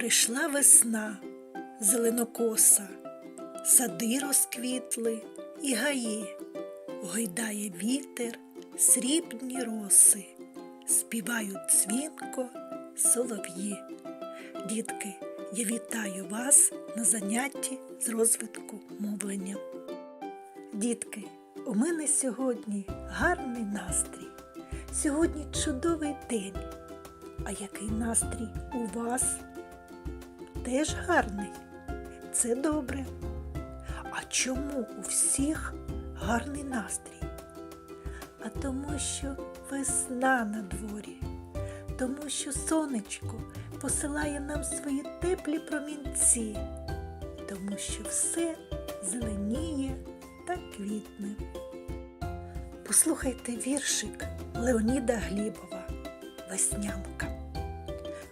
Прийшла весна зеленокоса, сади розквітли і гаї, гойдає вітер, срібні роси, співають дзвінко солов'ї. Дітки, я вітаю вас на занятті з розвитку мовлення. Дітки, у мене сьогодні гарний настрій. Сьогодні чудовий день. А який настрій у вас? Теж гарний. Це добре. А чому у всіх гарний настрій? А тому, що весна на дворі, тому що сонечко посилає нам свої теплі промінці, тому що все зеленіє та квітне. Послухайте віршик Леоніда Глібова Веснянка.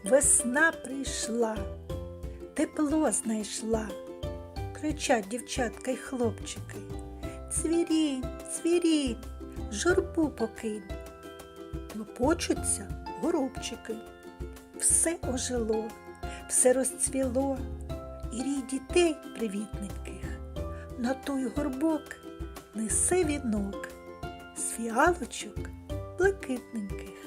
Весна прийшла, тепло знайшла, кричать дівчатка й хлопчики. Цвірінь, цвірінь, журбу покинь. Лопочуться горобчики. Все ожило, все розцвіло, і рій дітей привітненьких на той горбок несе вінок з фіалочок блакитненьких.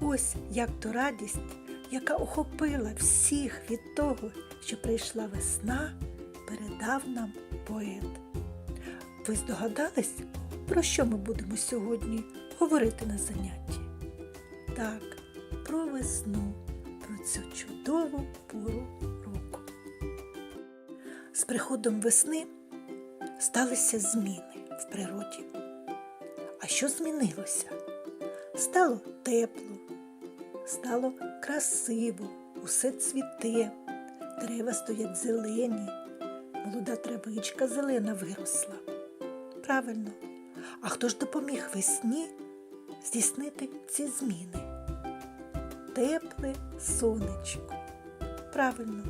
Ось як то радість, яка охопила всіх від того, що прийшла весна, передав нам поет. Ви здогадались, про що ми будемо сьогодні говорити на занятті? Так, про весну, про цю чудову пору року. З приходом весни сталися зміни в природі. А що змінилося? Стало тепло, стало красиво, усе цвіте, дерева стоять зелені, молода травичка зелена виросла. Правильно, а хто ж допоміг весні здійснити ці зміни? Тепле сонечко. Правильно,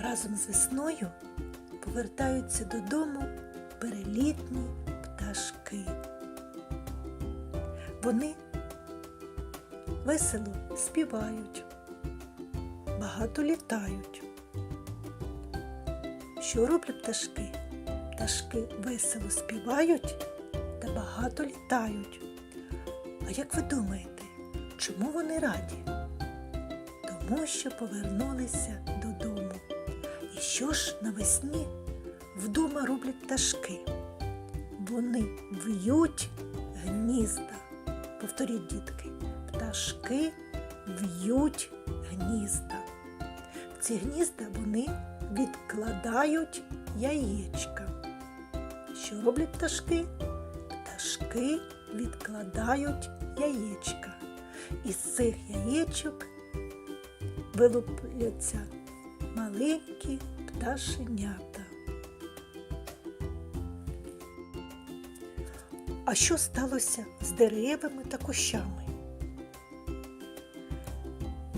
разом з весною повертаються додому перелітні пташки. Вони весело співають, багато літають. Що роблять пташки? Пташки весело співають та багато літають. А як ви думаєте, чому вони раді? Тому що повернулися додому. І що ж навесні вдома роблять пташки? Вони в'ють гнізда. Повторіть, дітки, пташки в'ють гнізда. В ці гнізда вони відкладають яєчка. Що роблять пташки? Пташки відкладають яєчка. Із цих яєчок вилупляться маленькі пташенята. А що сталося з деревами та кущами?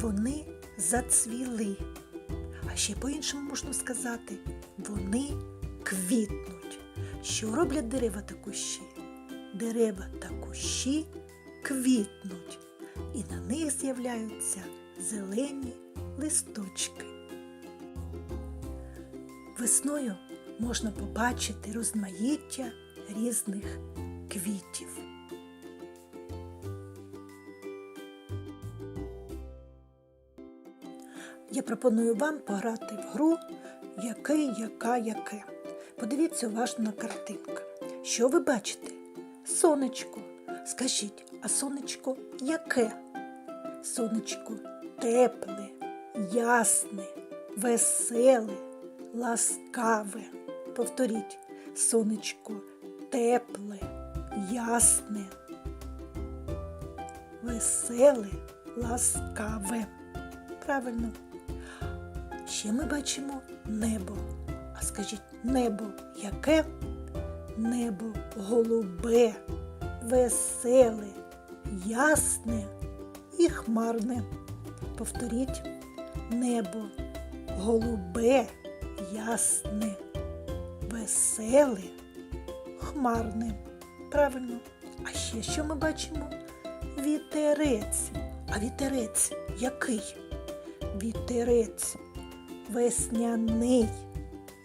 Вони зацвіли. А ще по-іншому можна сказати, вони квітнуть. Що роблять дерева та кущі? Дерева та кущі квітнуть, і на них з'являються зелені листочки. Весною можна побачити розмаїття різних квітів. Я пропоную вам пограти в гру який, яка, яке. Подивіться уважно на картинку. Що ви бачите? Сонечко. Скажіть, а сонечко яке? Сонечко тепле, ясне, веселе, ласкаве. Повторіть, сонечко тепле, ясне, веселе, ласкаве. Правильно. Ще ми бачимо небо. А скажіть, небо яке? Небо голубе, веселе, ясне і хмарне. Повторіть, небо голубе, ясне, веселе, хмарне. Правильно. А ще що ми бачимо? Вітерець. А вітерець який? вітерець, весняний,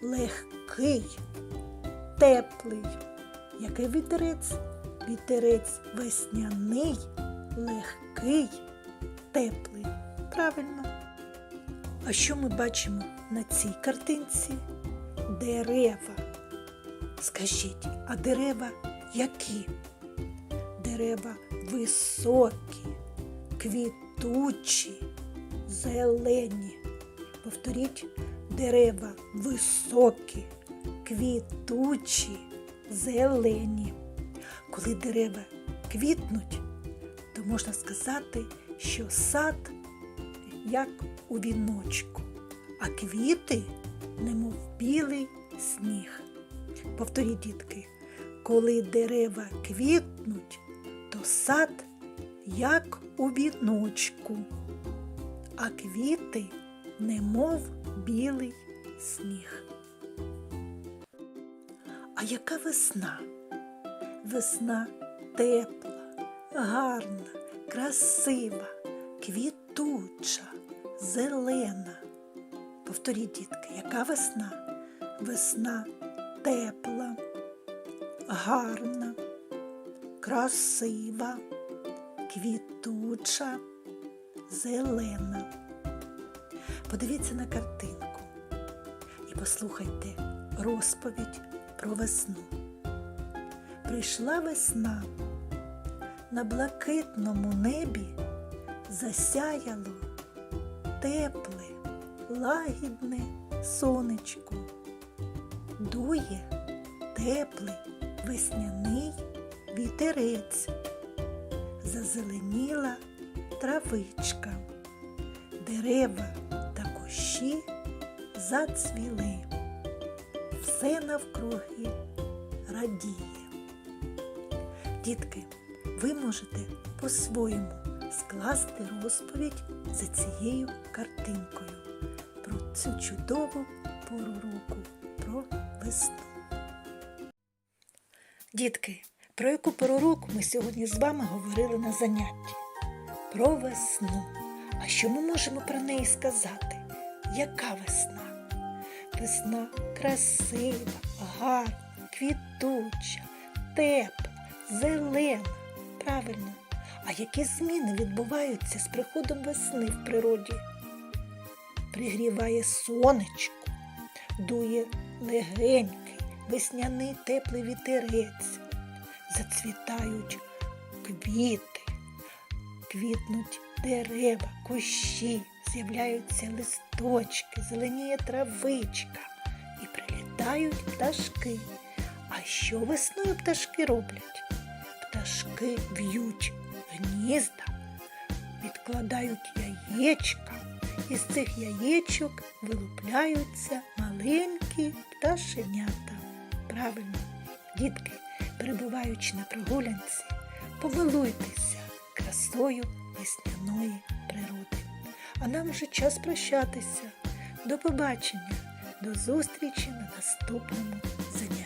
легкий, теплий. Який вітерець? Вітерець весняний, легкий, теплий. Правильно. А що ми бачимо на цій картинці? Дерева. Скажіть, а дерева які? Дерева високі, квітучі, зелені. Повторіть, дерева високі, квітучі, зелені. Коли дерева квітнуть, то можна сказати, що сад як у віночку, а квіти, немов білий сніг. Повторіть, дітки, коли дерева квітнуть, то сад як у віночку, а квіти немов білий сніг. А яка весна? Весна тепла, гарна, красива, квітуча, зелена. Повторіть, дітки, яка весна? Весна тепла, гарна, красива, квітуча, зелена. Подивіться на картинку і послухайте розповідь про весну. Прийшла весна, на блакитному небі засяяло тепле, лагідне сонечко. Дує теплий весняний вітерець, зазеленіла травичка, дерева кущі зацвіли, все навкруги радіє. Дітки, ви можете по-своєму скласти розповідь за цією картинкою про цю чудову пору року, про весну. Дітки, про яку пору року ми сьогодні з вами говорили на занятті? Про весну. А що ми можемо про неї сказати? Яка весна? Весна красива, гарна, квітуча, тепла, зелена. Правильно. А які зміни відбуваються з приходом весни в природі? Пригріває сонечко, дує легенький, весняний теплий вітерець, зацвітають квіти, квітнуть дерева, кущі, з'являються листочки, зеленіє травичка і прилітають пташки. А що весною пташки роблять? Пташки в'ють гнізда, відкладають яєчка, і з цих яєчок вилупляються маленькі пташенята. Правильно, дітки, перебуваючи на прогулянці, помилуйтеся красою весняної природи. А нам вже час прощатися. До побачення, до зустрічі на наступному занятті.